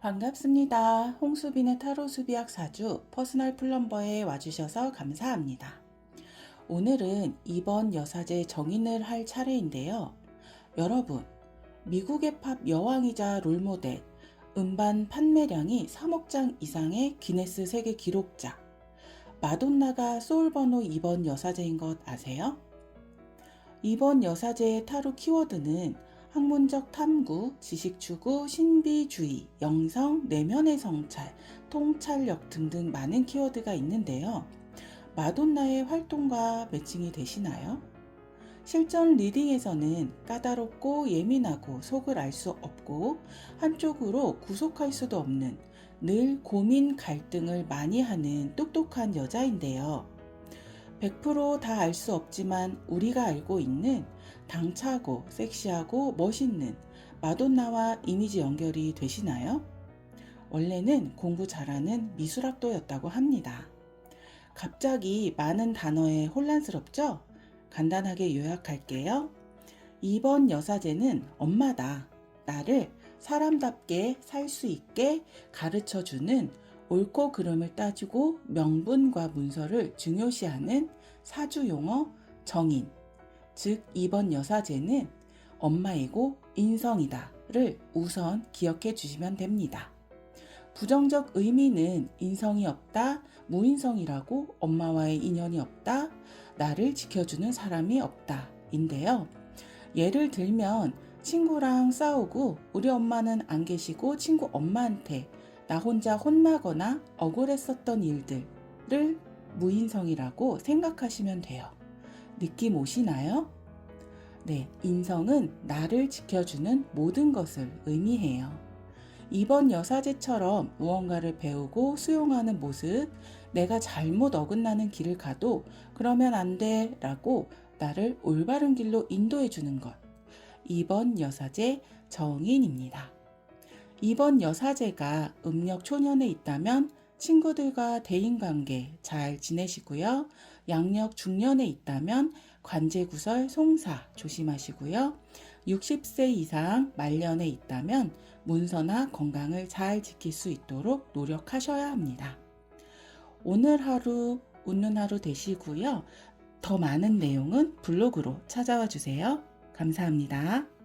반갑습니다. 홍수빈의 타로 수비학 사주 퍼스널 플럼버에 와주셔서 감사합니다. 오늘은 이번 여사제 정인을 할 차례인데요. 여러분, 미국의 팝 여왕이자 롤모델, 음반 판매량이 3억 장 이상의 기네스 세계 기록자, 마돈나가 소울번호 2번 여사제인 것 아세요? 이번 여사제의 타로 키워드는 학문적 탐구, 지식 추구, 신비주의, 영성, 내면의 성찰, 통찰력 등등 많은 키워드가 있는데요. 마돈나의 활동과 매칭이 되시나요? 실전 리딩에서는 까다롭고 예민하고 속을 알 수 없고 한쪽으로 구속할 수도 없는 늘 고민 갈등을 많이 하는 똑똑한 여자인데요. 100%다 알 수 없지만 우리가 알고 있는 당차고 섹시하고 멋있는 마돈나와 이미지 연결이 되시나요? 원래는 공부 잘하는 미술학도였다고 합니다. 갑자기 많은 단어에 혼란스럽죠? 간단하게 요약할게요. 2번 여사제는 엄마다. 나를 사람답게 살 수 있게 가르쳐 주는 옳고 그름을 따지고 명분과 문서를 중요시하는 사주 용어 정인. 즉, 2번 여사제는 엄마이고 인성이다를 우선 기억해 주시면 됩니다. 부정적 의미는 인성이 없다, 무인성이라고 엄마와의 인연이 없다, 나를 지켜주는 사람이 없다, 인데요. 예를 들면 친구랑 싸우고 우리 엄마는 안 계시고 친구 엄마한테 나 혼자 혼나거나 억울했었던 일들을 무인성이라고 생각하시면 돼요. 느낌 오시나요? 네, 인성은 나를 지켜주는 모든 것을 의미해요. 이번 여사제처럼 무언가를 배우고 수용하는 모습, 내가 잘못 어긋나는 길을 가도 그러면 안 돼 라고 나를 올바른 길로 인도해 주는 것. 이번 여사제 정인입니다. 이번 여사제가 음력 초년에 있다면 친구들과 대인관계 잘 지내시고요. 양력 중년에 있다면 관제구설 송사 조심하시고요. 60세 이상 말년에 있다면 문서나 건강을 잘 지킬 수 있도록 노력하셔야 합니다. 오늘 하루 웃는 하루 되시고요. 더 많은 내용은 블로그로 찾아와 주세요. 감사합니다.